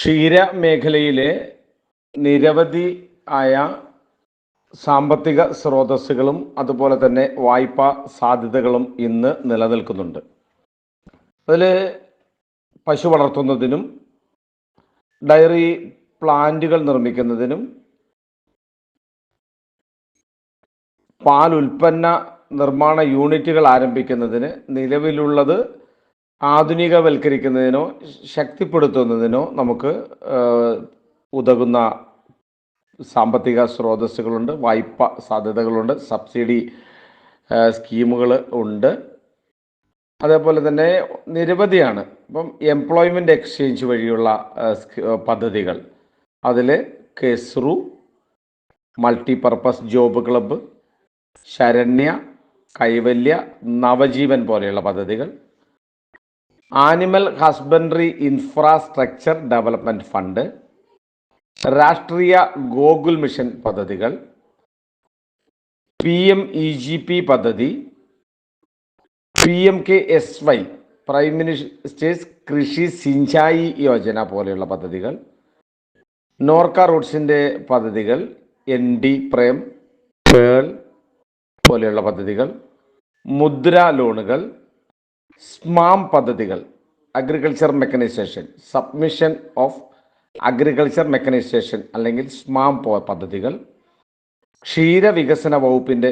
ക്ഷീര മേഖലയിലെ നിരവധി ആയ സാമ്പത്തിക സ്രോതസ്സുകളും അതുപോലെ തന്നെ വായ്പാ സാധ്യതകളും ഇന്ന് നിലനിൽക്കുന്നുണ്ട്. അതിൽ പശു വളർത്തുന്നതിനും ഡയറി പ്ലാന്റുകൾ നിർമ്മിക്കുന്നതിനും പാൽ ഉൽപ്പന്ന നിർമ്മാണ യൂണിറ്റുകൾ ആരംഭിക്കുന്നതിന് നിലവിലുള്ളത് ആധുനികവൽക്കരിക്കുന്നതിനോ ശക്തിപ്പെടുത്തുന്നതിനോ നമുക്ക് ഉതകുന്ന സാമ്പത്തിക സ്രോതസ്സുകളുണ്ട് വായ്പ സാധ്യതകളുണ്ട് സബ്സിഡി സ്കീമുകൾ ഉണ്ട്. അതേപോലെ തന്നെ നിരവധിയാണ് ഇപ്പം എംപ്ലോയ്മെന്റ് എക്സ്ചേഞ്ച് വഴിയുള്ള പദ്ധതികൾ. അതിൽ KESRU multipurpose job club Sharanya Kaivalya Navajeevan പോലെയുള്ള പദ്ധതികൾ animal husbandry infrastructure development fund Rashtriya Gokul mission പദ്ധതികൾ P M E G P പദ്ധതി P M K S Y prime minister's Krishi Sinchayi Yojana പോലെയുള്ള പദ്ധതികൾ നോർക്ക റൂട്ട്സിന്റെ പദ്ധതികൾ എൻ ഡി പ്രേം പേൾ പോലെയുള്ള പദ്ധതികൾ മുദ്ര ലോണുകൾ സ്മാം പദ്ധതികൾ agriculture mechanisation submission of agriculture mechanisation അല്ലെങ്കിൽ സ്മാം പദ്ധതികൾ ക്ഷീര വികസന വകുപ്പിന്റെ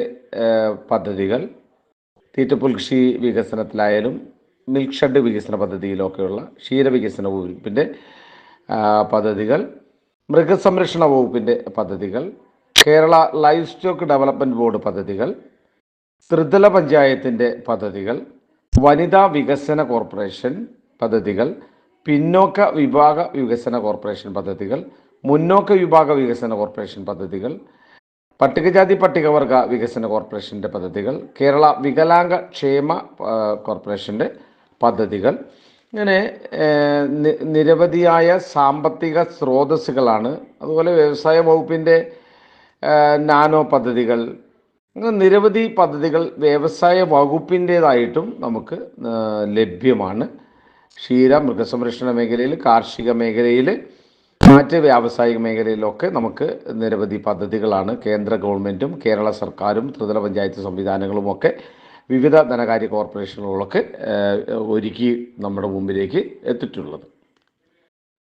പദ്ധതികൾ തീറ്റപ്പുൽക്ഷി വികസനത്തിലായാലും മിൽക്ക് ഷെഡ് വികസന പദ്ധതിയിലൊക്കെയുള്ള ക്ഷീരവികസന വകുപ്പിന്റെ പദ്ധതികൾ മൃഗസംരക്ഷണ വകുപ്പിന്റെ പദ്ധതികൾ Kerala livestock development board പദ്ധതികൾ ത്രിതല പഞ്ചായത്തിന്റെ പദ്ധതികൾ വനിതാ വികസന കോർപ്പറേഷൻ പദ്ധതികൾ പിന്നോക്ക വിഭാഗ വികസന കോർപ്പറേഷൻ പദ്ധതികൾ മുന്നോക്ക വിഭാഗ വികസന കോർപ്പറേഷൻ പദ്ധതികൾ പട്ടികജാതി പട്ടികവർഗ വികസന കോർപ്പറേഷന്റെ പദ്ധതികൾ കേരള വികലാംഗ ക്ഷേമ കോർപ്പറേഷന്റെ പദ്ധതികൾ. ഇങ്ങനെ നിരവധിയായ സാമ്പത്തിക സ്രോതസ്സുകളാണ്. അതുപോലെ വ്യവസായ വകുപ്പിന്റെ നാനോ പദ്ധതികൾ അങ്ങനെ നിരവധി പദ്ധതികൾ വ്യവസായ വകുപ്പിന്റേതായിട്ടും നമുക്ക് ലഭ്യമാണ്. ക്ഷീര മൃഗസംരക്ഷണ മേഖലയിൽ കാർഷിക മേഖലയിൽ മറ്റ് വ്യാവസായിക മേഖലയിലൊക്കെ നമുക്ക് നിരവധി പദ്ധതികളാണ് കേന്ദ്ര ഗവൺമെന്റും കേരള സർക്കാരും ത്രിതല പഞ്ചായത്ത് സംവിധാനങ്ങളുമൊക്കെ വിവിധ ധനകാര്യ കോർപ്പറേഷനുകളൊക്കെ ഒരുക്കി നമ്മുടെ മുമ്പിലേക്ക് എത്തിയിട്ടുള്ളത്.